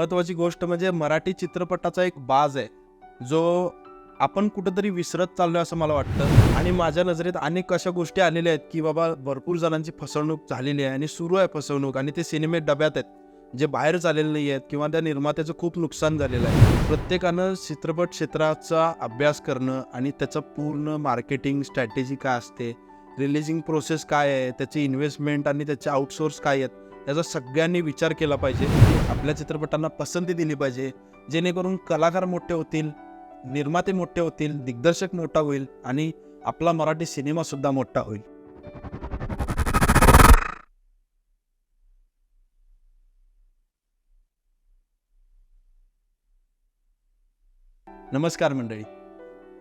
महत्त्वाची गोष्ट म्हणजे मराठी चित्रपटाचा एक बाज आहे. जो आपण कुठंतरी विसरत चाललोय असं मला वाटतं. आणि माझ्या नजरेत अनेक अशा गोष्टी आलेल्या आहेत की बाबा भरपूर जणांची फसवणूक झालेली आहे आणि सुरू आहे फसवणूक आणि ते सिनेमे डब्यात आहेत. जे बाहेर चाललेले नाही आहेत किंवा त्या निर्मात्याचं खूप नुकसान झालेलं आहे. प्रत्येकानं चित्रपट क्षेत्राचा अभ्यास करणं आणि त्याचं पूर्ण मार्केटिंग स्ट्रॅटेजी काय असते? रिलिजिंग प्रोसेस काय आहे? त्याची इन्व्हेस्टमेंट आणि त्याचे आउटसोर्स काय आहेत? याचा सगळ्यांनी विचार केला पाहिजे. आपल्या चित्रपटांना पसंती दिली पाहिजे. जेणेकरून कलाकार मोठे होतील निर्माते मोठे होतील दिग्दर्शक मोठा होईल आणि आपला मराठी सिनेमासुद्धा मोठा होईल. नमस्कार मंडळी.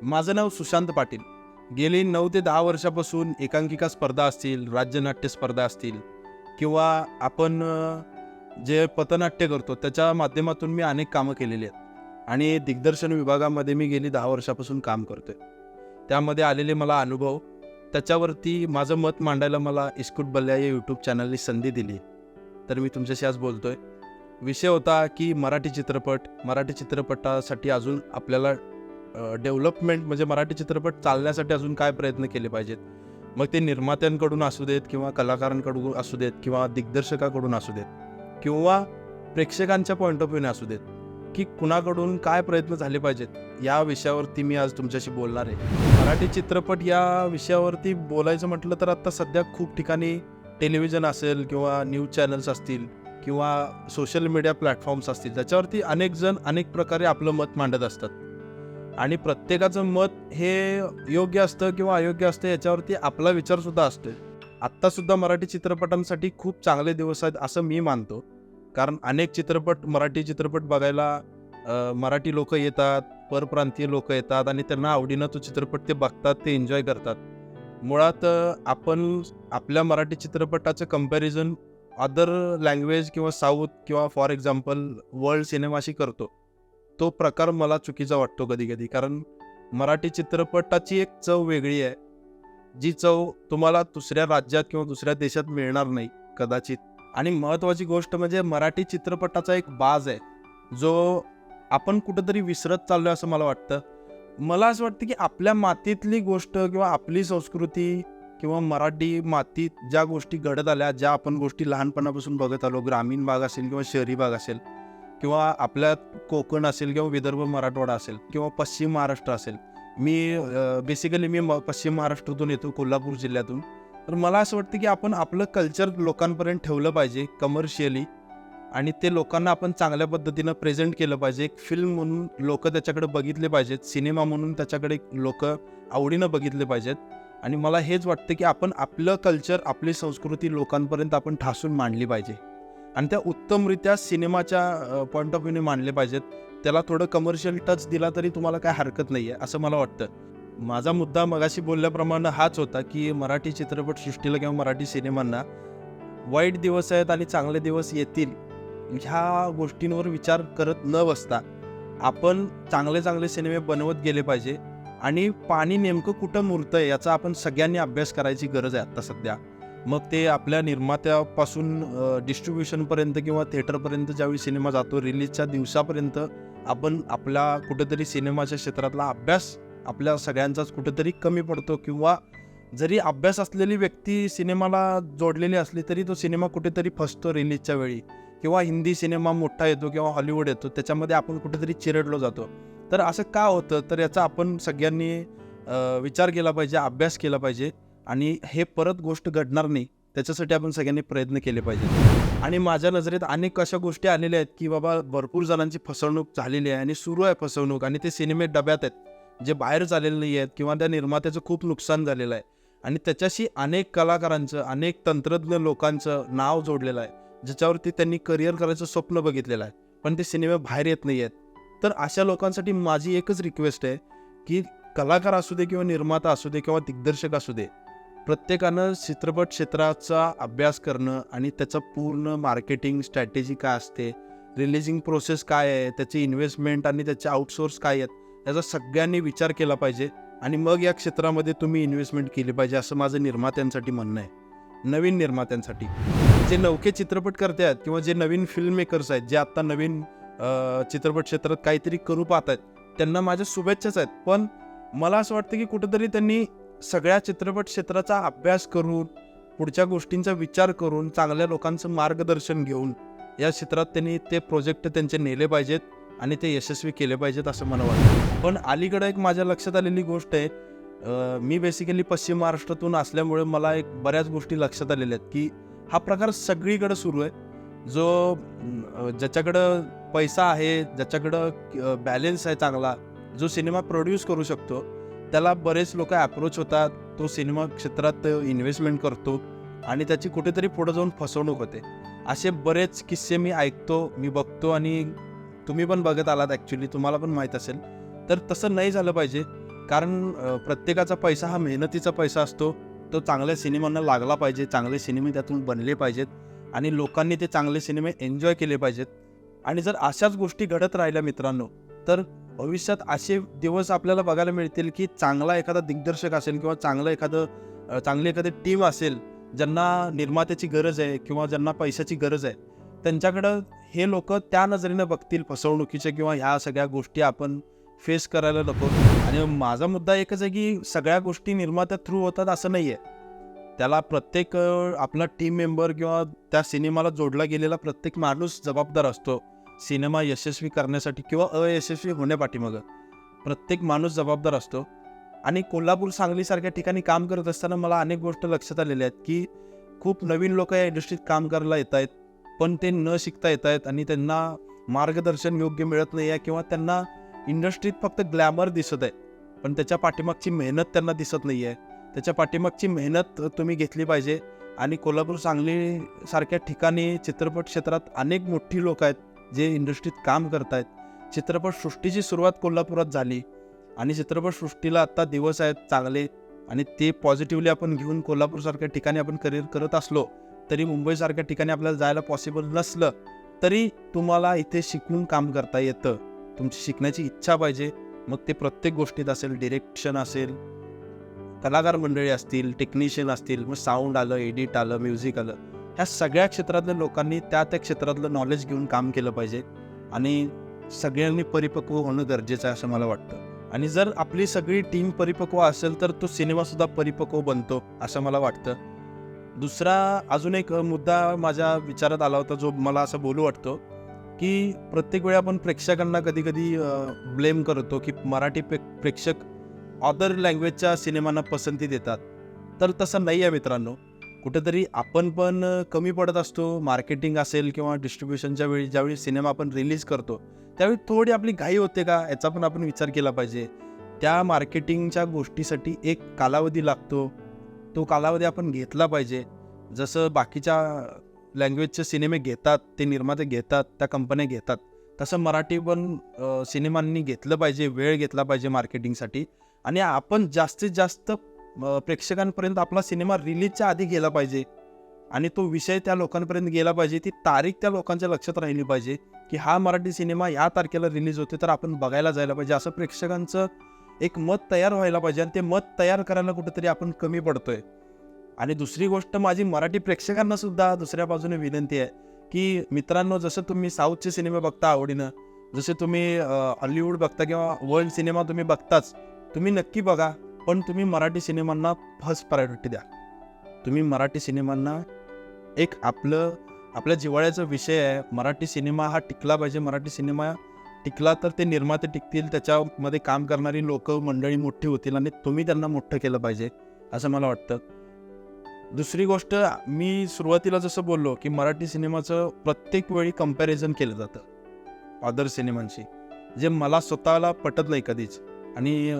माझं नाव सुशांत पाटील. गेली नऊ ते दहा वर्षापासून एकांकिका स्पर्धा असतील राज्यनाट्य स्पर्धा असतील किंवा आपण जे पथनाट्य करतो त्याच्या माध्यमातून मी अनेक कामं केलेली आहेत. आणि दिग्दर्शन विभागामध्ये मी गेली दहा वर्षापासून काम करतोय. त्यामध्ये आलेले मला अनुभव त्याच्यावरती माझं मत मांडायला मला इस्कुट बल्ल्या या यूट्यूब चॅनलने संधी दिली. तर मी तुमच्याशी आज बोलतोय. विषय होता की मराठी चित्रपट मराठी चित्रपटासाठी अजून आपल्याला डेव्हलपमेंट म्हणजे मराठी चित्रपट चालण्यासाठी अजून काय प्रयत्न केले पाहिजेत? मग ते निर्मात्यांकडून असू देत किंवा कलाकारांकडून असू देत किंवा दिग्दर्शकाकडून असू देत किंवा प्रेक्षकांच्या पॉईंट ऑफ व्ह्यूने असू देत की कुणाकडून काय प्रयत्न झाले पाहिजेत या विषयावरती मी आज तुमच्याशी बोलणार आहे. मराठी चित्रपट या विषयावरती बोलायचं म्हटलं तर आत्ता सध्या खूप ठिकाणी टेलिव्हिजन असेल किंवा न्यूज चॅनल्स असतील किंवा सोशल मीडिया प्लॅटफॉर्म्स असतील त्याच्यावरती अनेक जण अनेक प्रकारे आपलं मत मांडत असतात. आणि प्रत्येकाचं मत हे योग्य असतं किंवा अयोग्य असतं याच्यावरती आपला विचारसुद्धा असतो आत्तासुद्धा मराठी चित्रपटांसाठी खूप चांगले दिवस आहेत असं मी मानतो. कारण अनेक चित्रपट मराठी चित्रपट बघायला मराठी लोक येतात परप्रांतीय लोक येतात आणि त्यांना आवडीनं तो चित्रपट ते बघतात ते एन्जॉय करतात. मुळात आपण आपल्या मराठी चित्रपटाचं कंपॅरिझन अदर लँग्वेज किंवा साऊथ किंवा फॉर एक्झाम्पल वर्ल्ड सिनेमाशी करतो. तो प्रकार मला चुकीचा वाटतो कधी कधी कारण मराठी चित्रपटाची एक चव वेगळी आहे. जी चव तुम्हाला दुसऱ्या राज्यात किंवा दुसऱ्या देशात मिळणार नाही कदाचित. आणि महत्त्वाची गोष्ट म्हणजे मराठी चित्रपटाचा एक बाज आहे जो आपण कुठंतरी विसरत चाललोय असं मला वाटतं. मला असं वाटतं की आपल्या मातीतली गोष्ट किंवा आपली संस्कृती किंवा मराठी मातीत ज्या गोष्टी घडत आल्या ज्या आपण गोष्टी लहानपणापासून बघत आलो ग्रामीण भाग असेल किंवा शहरी भाग असेल किंवा आपल्या कोकण असेल किंवा विदर्भ मराठवाडा असेल किंवा पश्चिम महाराष्ट्र असेल. मी बेसिकली मी म- पश्चिम महाराष्ट्रातून येतो कोल्हापूर जिल्ह्यातून. तर मला असं वाटतं की आपण आपलं कल्चर लोकांपर्यंत ठेवलं पाहिजे कमर्शियली आणि ते लोकांना आपण चांगल्या पद्धतीनं प्रेझेंट केलं पाहिजे. एक फिल्म म्हणून लोक त्याच्याकडे बघितले पाहिजेत सिनेमा म्हणून त्याच्याकडे लोक आवडीनं बघितले पाहिजेत. आणि मला हेच वाटतं की आपण आपलं कल्चर आपली संस्कृती लोकांपर्यंत आपण ठासून मांडली पाहिजे. आणि त्या उत्तमरित्या सिनेमाच्या पॉईंट ऑफ व्ह्यूने मांडले पाहिजेत. त्याला थोडं कमर्शियल टच दिला तरी तुम्हाला काय हरकत नाही आहे असं मला वाटतं. माझा मुद्दा मगाशी बोलल्याप्रमाणे हाच होता की मराठी चित्रपटसृष्टीला किंवा मराठी सिनेमांना वाईट दिवस आहेत आणि चांगले दिवस येतील ह्या गोष्टींवर विचार करत न बसता आपण चांगले चांगले सिनेमे बनवत गेले पाहिजे. आणि पाणी नेमकं कुठं मुरतंय याचा आपण सगळ्यांनी अभ्यास करायची गरज आहे आत्ता सध्या. मग ते आपल्या निर्मात्यापासून डिस्ट्रीब्युशनपर्यंत किंवा थिएटरपर्यंत ज्यावेळी सिनेमा जातो रिलीजच्या दिवसापर्यंत आपण आपला कुठेतरी सिनेमाच्या क्षेत्रातला अभ्यास आपल्या सगळ्यांचाच कुठेतरी कमी पडतो किंवा जरी अभ्यास असलेली व्यक्ती सिनेमाला जोडलेली असली तरी तो सिनेमा कुठेतरी फसतो रिलीजच्या वेळी. किंवा हिंदी सिनेमा मोठा येतो किंवा हॉलिवूड येतो त्याच्यामध्ये आपण कुठेतरी चिरडलो जातो. तर असं का होतं? तर याचा आपण सगळ्यांनी विचार केला पाहिजे अभ्यास केला पाहिजे. आणि हे परत गोष्ट घडणार नाही त्याच्यासाठी आपण सगळ्यांनी प्रयत्न केले पाहिजे. आणि माझ्या नजरेत अनेक अशा गोष्टी आलेल्या आहेत की बाबा भरपूर जणांची फसवणूक झालेली आहे आणि सुरू आहे फसवणूक आणि ते सिनेमे डब्यात आहेत जे बाहेर झालेले नाही आहेत किंवा त्या निर्मात्याचं खूप नुकसान झालेलं आहे. आणि त्याच्याशी अनेक कलाकारांचं अनेक तंत्रज्ञ लोकांचं नाव जोडलेलं आहे ज्याच्यावरती त्यांनी करिअर करायचं स्वप्न बघितलेलं आहे पण ते सिनेमे बाहेर येत नाही आहेत. तर अशा लोकांसाठी माझी एकच रिक्वेस्ट आहे की कलाकार असू दे किंवा निर्माता असू दे किंवा दिग्दर्शक असू दे प्रत्येकानं चित्रपट क्षेत्राचा अभ्यास करणं आणि त्याचं पूर्ण मार्केटिंग स्ट्रॅटेजी काय असते रिलिजिंग प्रोसेस काय आहे त्याची इन्व्हेस्टमेंट आणि त्याचे आउटसोर्स काय आहेत याचा सगळ्यांनी विचार केला पाहिजे आणि मग या क्षेत्रामध्ये तुम्ही इन्व्हेस्टमेंट केली पाहिजे असं माझं निर्मात्यांसाठी म्हणणं आहे. नवीन निर्मात्यांसाठी. जे नवखे चित्रपट करते आहेत किंवा जे नवीन फिल्म मेकर्स आहेत जे आत्ता नवीन चित्रपट क्षेत्रात काहीतरी करू पाहत आहेत त्यांना माझ्या शुभेच्छाच आहेत. पण मला असं वाटतं की कुठंतरी त्यांनी सगळ्या चित्रपट क्षेत्राचा अभ्यास करून पुढच्या गोष्टींचा विचार करून चांगल्या लोकांचं मार्गदर्शन घेऊन या क्षेत्रात त्यांनी ते प्रोजेक्ट त्यांचे नेले पाहिजेत आणि ते यशस्वी केले पाहिजेत असं मला वाटतं. पण अलीकडं एक माझ्या लक्षात आलेली गोष्ट आहे मी बेसिकली पश्चिम महाराष्ट्रातून असल्यामुळे मला एक बऱ्याच गोष्टी लक्षात आलेल्या आहेत की हा प्रकार सगळीकडं सुरू आहे. जो ज्याच्याकडं पैसा आहे ज्याच्याकडं बॅलेन्स आहे चांगला जो सिनेमा प्रोड्यूस करू शकतो त्याला बरेच लोक अप्रोच होतात. तो सिनेमा क्षेत्रात इन्व्हेस्टमेंट करतो. आणि त्याची कुठेतरी पुढे जाऊन फसवणूक होते. असे बरेच किस्से मी ऐकतो मी बघतो आणि तुम्ही पण बघत आलात ॲक्च्युली तुम्हाला पण माहीत असेल. तर तसं नाही झालं पाहिजे. कारण प्रत्येकाचा पैसा हा मेहनतीचा पैसा असतो. तो चांगल्या सिनेमांना लागला पाहिजे. चांगले सिनेमे त्यातून बनले पाहिजेत. आणि लोकांनी ते चांगले सिनेमे एन्जॉय केले पाहिजेत. आणि जर अशाच गोष्टी घडत राहिल्या मित्रांनो तर भविष्यात असे दिवस आपल्याला बघायला मिळतील की चांगला एखादा दिग्दर्शक असेल किंवा चांगलं एखादं चांगली एखादी टीम असेल ज्यांना निर्मात्याची गरज आहे किंवा ज्यांना पैशाची गरज आहे त्यांच्याकडं हे लोक त्या नजरेनं बघतील फसवणुकीच्या किंवा ह्या सगळ्या गोष्टी आपण फेस करायला नको. आणि माझा मुद्दा एकच आहे की सगळ्या गोष्टी निर्मात्या थ्रू होतात असं नाही आहे त्याला प्रत्येक आपला टीम मेंबर किंवा त्या सिनेमाला जोडला गेलेला प्रत्येक माणूस जबाबदार असतो. सिनेमा यशस्वी करण्यासाठी किंवा अयशस्वी होण्यापाठीमागं प्रत्येक माणूस जबाबदार असतो. आणि कोल्हापूर सांगलीसारख्या ठिकाणी काम करत असताना मला अनेक गोष्ट लक्षात आलेल्या आहेत की खूप नवीन लोक या इंडस्ट्रीत काम करायला येत आहेत पण ते न शिकता येत आहेत आणि त्यांना मार्गदर्शन योग्य मिळत नाही आहे किंवा त्यांना इंडस्ट्रीत फक्त ग्लॅमर दिसत आहे पण त्याच्या पाठीमागची मेहनत त्यांना दिसत नाही आहे. त्याच्या पाठीमागची मेहनत तुम्ही घेतली पाहिजे. आणि कोल्हापूर सांगली सारख्या ठिकाणी चित्रपट क्षेत्रात अनेक मोठी लोक आहेत. जे इंडस्ट्रीत काम करत आहेत चित्रपटसृष्टीची सुरुवात कोल्हापुरात झाली. आणि चित्रपटसृष्टीला आत्ता दिवस आहेत चांगले आणि ते पॉझिटिव्हली आपण घेऊन कोल्हापूरसारख्या ठिकाणी आपण करिअर करत असलो तरी मुंबईसारख्या ठिकाणी आपल्याला जायला पॉसिबल नसलं तरी तुम्हाला इथे शिकून काम करता येतं. तुमची शिकण्याची इच्छा पाहिजे. मग ते प्रत्येक गोष्टीत असेल डिरेक्शन असेल कलाकार मंडळी असतील टेक्निशियन असतील मग साऊंड आलं एडिट आलं म्युझिक आलं. ह्या सगळ्या क्षेत्रातल्या लोकांनी त्या त्या क्षेत्रातलं नॉलेज घेऊन काम केलं पाहिजे. आणि सगळ्यांनी परिपक्व होणं गरजेचं आहे असं मला वाटतं. आणि जर आपली सगळी टीम परिपक्व असेल तर तो सिनेमासुद्धा परिपक्व बनतो असं मला वाटतं. दुसरा अजून एक मुद्दा माझ्या विचारात आला होता जो मला असं बोलू वाटतो की प्रत्येक वेळी आपण प्रेक्षकांना कधी कधी ब्लेम करतो की मराठी प्रे प्रेक्षक अदर लँग्वेजच्या सिनेमांना पसंती देतात. तर तसं नाही आहे मित्रांनो. कुठेतरी आपण पण कमी पडत असतो. मार्केटिंग असेल किंवा डिस्ट्रीब्युशनच्या वेळी ज्यावेळी सिनेमा आपण रिलीज करतो त्यावेळी थोडी आपली घाई होते का? याचा पण आपण विचार केला पाहिजे. त्या मार्केटिंगच्या गोष्टीसाठी एक कालावधी लागतो. तो कालावधी आपण घेतला पाहिजे. जसं बाकीच्या लँग्वेजचे सिनेमे घेतात ते निर्माते घेतात त्या कंपन्या घेतात तसं मराठी पण सिनेमांनी घेतलं पाहिजे वेळ घेतला पाहिजे मार्केटिंगसाठी. आणि आपण जास्तीत जास्त प्रेक्षकांपर्यंत आपला सिनेमा रिलीजच्या आधी गेला पाहिजे. आणि तो विषय त्या लोकांपर्यंत गेला पाहिजे. ती तारीख त्या लोकांच्या लक्षात राहिली पाहिजे की हा मराठी सिनेमा या तारखेला रिलीज होते तर आपण बघायला जायला पाहिजे. असं प्रेक्षकांचं एक मत तयार व्हायला पाहिजे आणि ते मत तयार करायला कुठेतरी आपण कमी पडतोय. आणि दुसरी गोष्ट माझी मराठी प्रेक्षकांना सुद्धा दुसऱ्या बाजूने विनंती आहे की मित्रांनो जसं तुम्ही साऊथचे सिनेमे बघता आवडीनं जसे तुम्ही हॉलिवूड बघता किंवा वर्ल्ड सिनेमा तुम्ही बघताच तुम्ही नक्की बघा. पण तुम्ही मराठी सिनेमांना फर्स्ट प्रायोरिटी द्या. तुम्ही मराठी सिनेमांना एक आपलं आपल्या जिव्हाळ्याचा विषय आहे. मराठी सिनेमा हा टिकला पाहिजे. मराठी सिनेमा टिकला तर ते निर्माते टिकतील. त्याच्यामध्ये काम करणारी लोक मंडळी मोठी होतील आणि तुम्ही त्यांना मोठं केलं पाहिजे असं मला वाटतं. दुसरी गोष्ट मी सुरुवातीला जसं बोललो की मराठी सिनेमाचं प्रत्येक वेळी कंपॅरिझन केलं जातं. अदर सिनेमांशी जे मला स्वतःला पटत नाही कधीच. आणि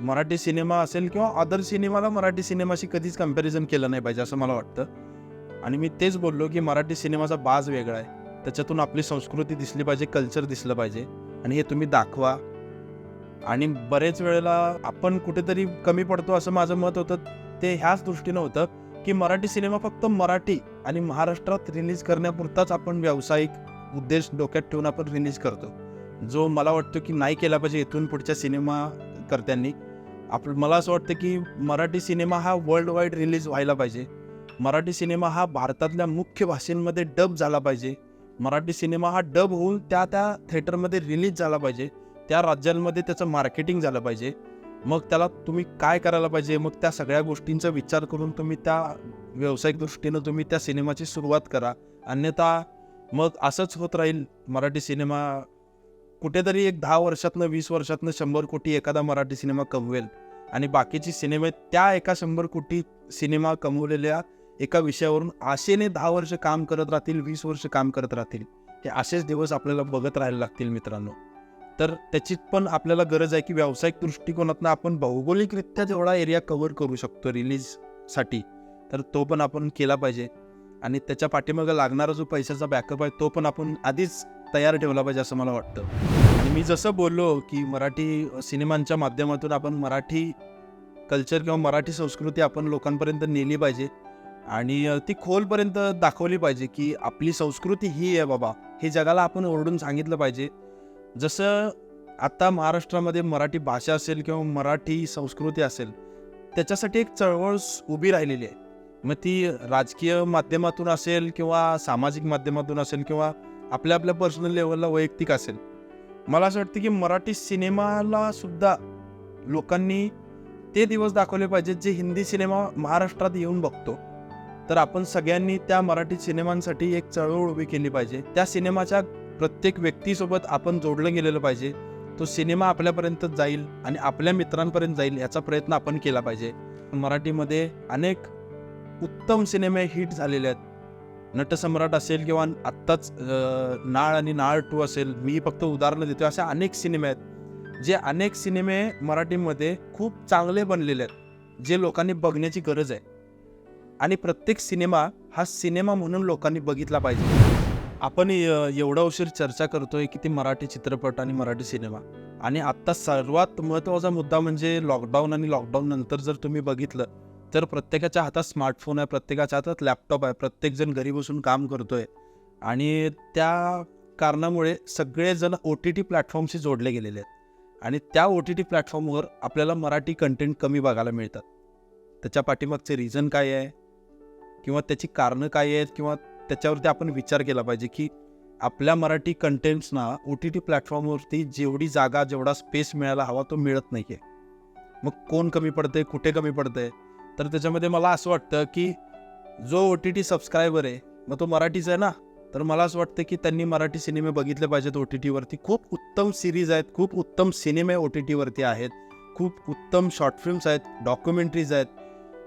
मराठी सिनेमा असेल किंवा अदर सिनेमाला मराठी सिनेमाशी कधीच कंपॅरिझन केलं नाही पाहिजे असं मला वाटतं. आणि मी तेच बोललो की मराठी सिनेमाचा बाज वेगळा आहे. त्याच्यातून आपली संस्कृती दिसली पाहिजे कल्चर दिसलं पाहिजे. आणि हे तुम्ही दाखवा. आणि बरेच वेळेला आपण कुठेतरी कमी पडतो असं माझं मत होतं. ते ह्याच दृष्टीनं होतं की मराठी सिनेमा फक्त मराठी आणि महाराष्ट्रात रिलीज करण्यापुरताच आपण व्यावसायिक उद्देश डोक्यात ठेवून आपण रिलीज करतो. जो मला वाटतो की नाही केला पाहिजे इथून पुढच्या सिनेमा करत्यांनी. आपलं मला असं वाटतं की मराठी सिनेमा हा वर्ल्ड वाईड रिलीज व्हायला पाहिजे. मराठी सिनेमा हा भारतातल्या मुख्य भाषेंमध्ये डब झाला पाहिजे. मराठी सिनेमा हा डब होऊन त्या त्या थिएटरमध्ये रिलीज झाला पाहिजे. त्या राज्यांमध्ये त्याचं मार्केटिंग झालं पाहिजे. मग त्याला तुम्ही काय करायला पाहिजे? मग त्या सगळ्या गोष्टींचा विचार करून तुम्ही त्या व्यावसायिक दृष्टीनं तुम्ही त्या सिनेमाची सुरुवात करा. अन्यथा मग असंच होत राहील मराठी सिनेमा कुठेतरी एक दहा वर्षातनं वीस वर्षातनं शंभर कोटी एखादा मराठी सिनेमा कमवेल. आणि बाकीची सिनेमे त्या एका शंभर कोटी सिनेमा कमवलेल्या एका विषयावरून आशेने दहा वर्ष काम करत राहतील वीस वर्ष काम करत राहतील. हे असेच दिवस आपल्याला बघत राहायला लागतील मित्रांनो. तर त्याची पण आपल्याला गरज आहे की व्यावसायिक दृष्टिकोनातनं आपण भौगोलिकरित्या जेवढा एरिया कव्हर करू शकतो रिलीजसाठी. तर तो पण आपण केला पाहिजे. आणि त्याच्या पाठीमागं लागणारा जो पैशाचा बॅकअप आहे तो पण आपण आधीच तयार ठेवला पाहिजे असं मला वाटतं. आणि मी जसं बोललो की मराठी सिनेमांच्या माध्यमातून आपण मराठी कल्चर किंवा मराठी संस्कृती आपण लोकांपर्यंत नेली पाहिजे आणि ती खोलपर्यंत दाखवली पाहिजे की आपली संस्कृती ही आहे बाबा हे जगाला आपण ओरडून सांगितलं पाहिजे. जसं आत्ता महाराष्ट्रामध्ये मराठी भाषा असेल किंवा मराठी संस्कृती असेल त्याच्यासाठी एक चळवळ उभी राहिलेली आहे. मग ती राजकीय माध्यमातून असेल किंवा सामाजिक माध्यमातून असेल किंवा आपल्या आपल्या पर्सनल लेवलला वैयक्तिक असेल. मला असं वाटतं की मराठी सिनेमाला सुद्धा लोकांनी ते दिवस दाखवले पाहिजेत जे हिंदी सिनेमा महाराष्ट्रात येऊन बघतो. तर आपण सगळ्यांनी त्या मराठी सिनेमांसाठी एक चळवळ उभी केली पाहिजे. त्या सिनेमाच्या प्रत्येक व्यक्तीसोबत आपण जोडलं गेलेलं पाहिजे. तो सिनेमा आपल्यापर्यंत जाईल आणि आपल्या मित्रांपर्यंत जाईल याचा प्रयत्न आपण केला पाहिजे. मराठीमध्ये अनेक उत्तम सिनेमे हिट झालेले आहेत. नटसम्राट असेल किंवा आत्ताच नाळ आणि नाळ टू असेल मी फक्त उदाहरणं देतो असे अनेक सिनेमे आहेत जे अनेक सिनेमे मराठीमध्ये खूप चांगले बनलेले आहेत जे लोकांनी बघण्याची गरज आहे. आणि प्रत्येक सिनेमा हा सिनेमा म्हणून लोकांनी बघितला पाहिजे. आपण एवढा उशीर चर्चा करतोय की ती मराठी चित्रपट आणि मराठी सिनेमा. आणि आत्ता सर्वात महत्त्वाचा मुद्दा म्हणजे लॉकडाऊन आणि लॉकडाऊन नंतर जर तुम्ही बघितलं तर प्रत्येकाच्या हातात स्मार्टफोन आहे प्रत्येकाच्या हातात लॅपटॉप आहे प्रत्येकजण घरी बसून काम करतोय. आणि त्या कारणामुळे सगळेजण ओ टी टी प्लॅटफॉर्मशी जोडले गेलेले आहेत. आणि त्या ओ टी टी प्लॅटफॉर्मवर आपल्याला मराठी कंटेंट कमी बघायला मिळतात. त्याच्या पाठीमागचे रिझन काय आहे? किंवा त्याची कारणं काय आहेत? किंवा त्याच्यावरती आपण विचार केला पाहिजे की आपल्या मराठी कंटेंट्सना ओ टी टी प्लॅटफॉर्मवरती जेवढी जागा जेवढा स्पेस मिळायला हवा तो मिळत नाही आहे मग कोण कमी पडतंय? कुठे कमी पडतंय? तर त्याच्यामध्ये मला असं वाटतं की जो ओ टी टी सबस्क्रायबर आहे मग तो मराठीचा आहे ना तर मला असं वाटतं की त्यांनी मराठी सिनेमे बघितले पाहिजेत ओ टी टीवरती खूप उत्तम सिरीज आहेत खूप उत्तम सिनेमे ओ टी टीवरती आहेत खूप उत्तम शॉर्ट फिल्म्स आहेत डॉक्युमेंटरीज आहेत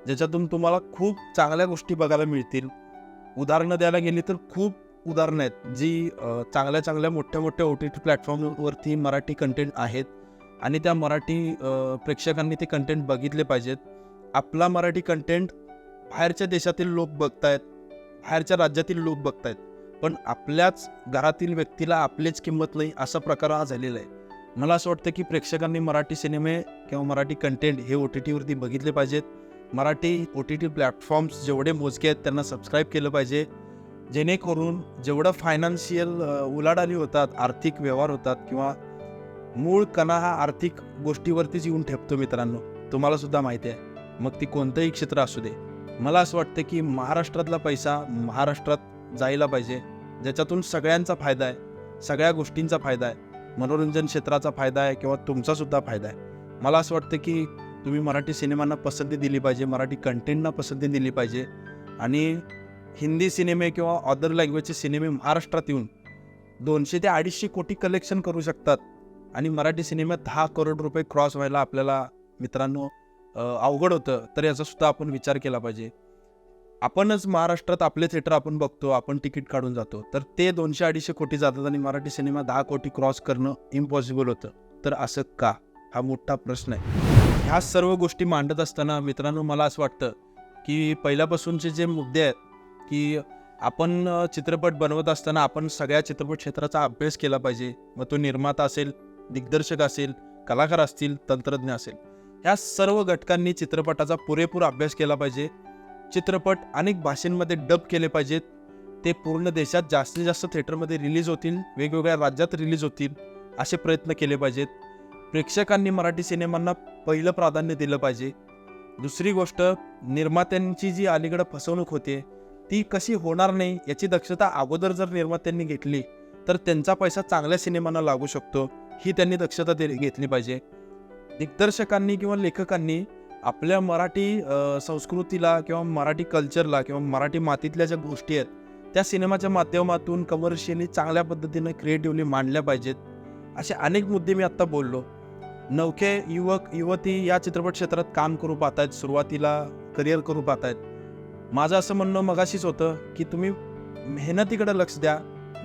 ज्याच्यातून तुम्हाला खूप चांगल्या गोष्टी बघायला मिळतील. उदाहरणं द्यायला गेली तर खूप उदाहरणं आहेत जी चांगल्या चांगल्या मोठ्या मोठ्या ओ टी टी प्लॅटफॉर्मवरती मराठी कंटेंट आहेत आणि त्या मराठी प्रेक्षकांनी ते कंटेंट बघितले पाहिजेत. आपला मराठी कंटेंट बाहेरच्या देशातील लोक बघतायत बाहेरच्या राज्यातील लोक बघतायत. पण आपल्याच घरातील व्यक्तीला आपलीच किंमत नाही असा प्रकार हा झालेला आहे. मला असं वाटतं की प्रेक्षकांनी मराठी सिनेमे किंवा मराठी कंटेंट हे ओ टी टीवरती बघितले पाहिजेत. Marathi O T T platforms जेवढे मोजके आहेत त्यांना सबस्क्राईब केलं पाहिजे. जेणेकरून जेवढं फायनान्शियल उलाढाली होतात आर्थिक व्यवहार होतात किंवा मूळ कणा हा आर्थिक गोष्टीवरतीच येऊन ठेपतो मित्रांनो. तुम्हाला सुद्धा माहिती आहे. मग ती कोणतंही क्षेत्र असू दे. मला असं वाटतं की महाराष्ट्रातला पैसा महाराष्ट्रात जायला पाहिजे. ज्याच्यातून सगळ्यांचा फायदा आहे सगळ्या गोष्टींचा फायदा आहे मनोरंजन क्षेत्राचा फायदा आहे किंवा तुमचासुद्धा फायदा आहे. मला असं वाटतं की तुम्ही मराठी सिनेमांना पसंती दिली पाहिजे मराठी कंटेंटना पसंती दिली पाहिजे. आणि हिंदी सिनेमे किंवा अदर लँग्वेजचे सिनेमे महाराष्ट्रात येऊन दोनशे ते अडीचशे कोटी कलेक्शन करू शकतात. आणि मराठी सिनेमात दहा करोड रुपये क्रॉस व्हायला आपल्याला मित्रांनो अवघड होतं तर याचा सुद्धा आपण विचार केला पाहिजे. आपणच महाराष्ट्रात आपले थिएटर आपण बघतो आपण तिकीट काढून जातो तर ते दोनशे अडीचशे कोटी जातात आणि मराठी सिनेमा दहा कोटी क्रॉस करणं इम्पॉसिबल होतं. तर असं का? हा मोठा प्रश्न आहे. ह्या सर्व गोष्टी मांडत असताना मित्रांनो मला असं वाटतं की पहिल्यापासूनचे जे मुद्दे आहेत की आपण चित्रपट बनवत असताना आपण सगळ्या चित्रपट क्षेत्राचा अभ्यास केला पाहिजे. मग तो निर्माता असेल दिग्दर्शक असेल कलाकार असतील तंत्रज्ञ असेल. ह्या सर्व घटकांनी चित्रपटाचा पुरेपूर अभ्यास केला पाहिजे. चित्रपट अनेक भाषेंमध्ये डब केले पाहिजेत. ते पूर्ण देशात जास्तीत जास्त थिएटरमध्ये रिलीज होतील वेगवेगळ्या राज्यात रिलीज होतील असे प्रयत्न केले पाहिजेत. प्रेक्षकांनी मराठी सिनेमांना पहिलं प्राधान्य दिलं पाहिजे. दुसरी गोष्ट निर्मात्यांची जी अलीकडं फसवणूक होते ती कशी होणार नाही याची दक्षता अगोदर जर निर्मात्यांनी घेतली तर त्यांचा पैसा चांगल्या सिनेमांना लागू शकतो. ही त्यांनी दक्षता घेतली पाहिजे. दिग्दर्शकांनी किंवा लेखकांनी आपल्या मराठी संस्कृतीला किंवा मराठी कल्चरला किंवा मराठी मातीतल्या ज्या गोष्टी आहेत त्या सिनेमाच्या माध्यमातून कमर्शियली चांगल्या पद्धतीनं क्रिएटिव्हली मांडल्या पाहिजेत. असे अनेक मुद्दे मी आत्ता बोललो. नवखे युवक युवती या चित्रपट क्षेत्रात काम करू पाहत आहेत सुरुवातीला करिअर करू पाहत आहेत माझं असं म्हणणं मगाशीच होतं की तुम्ही मेहनतीकडे लक्ष द्या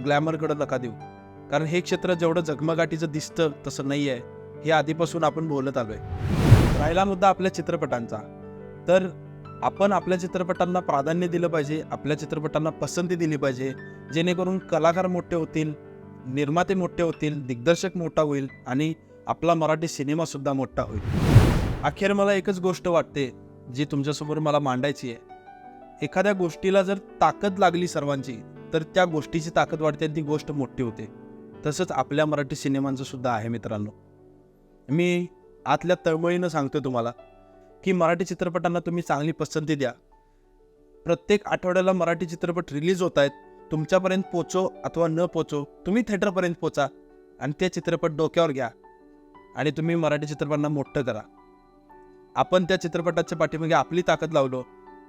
ग्लॅमरकडे नका देऊ. कारण हे क्षेत्र जेवढं जगमगाटीचं दिसतं तसं नाही आहे हे आधीपासून आपण बोलत आलोय. राहिला मुद्दा आपल्या चित्रपटांचा. तर आपण आपल्या चित्रपटांना प्राधान्य दिलं पाहिजे आपल्या चित्रपटांना पसंती दिली पाहिजे जेणेकरून कलाकार मोठे होतील निर्माते मोठे होतील दिग्दर्शक मोठा होईल आणि आपला मराठी सिनेमासुद्धा मोठा होईल. अखेर मला एकच गोष्ट वाटते जी तुमच्यासमोर मला मांडायची आहे. एखाद्या गोष्टीला जर ताकद लागली सर्वांची तर त्या गोष्टीची ताकद वाढते आणि ती गोष्ट मोठी होते. तसंच आपल्या मराठी सिनेमांचं सुद्धा आहे मित्रांनो. मी आतल्या तळमळीनं सांगतो तुम्हाला की मराठी चित्रपटांना तुम्ही चांगली पसंती द्या. प्रत्येक आठवड्याला मराठी चित्रपट रिलीज होत आहेत. तुमच्यापर्यंत पोचो अथवा न पोचो तुम्ही थिएटरपर्यंत पोचा आणि ते चित्रपट डोक्यावर घ्या आणि तुम्ही मराठी चित्रपटांना मोठं करा. आपण त्या चित्रपटाच्या पाठीमागे आपली ताकद लावलो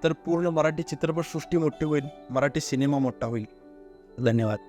तर पूर्ण मराठी चित्रपटसृष्टी मोठी होईल मराठी सिनेमा मोठा होईल. धन्यवाद.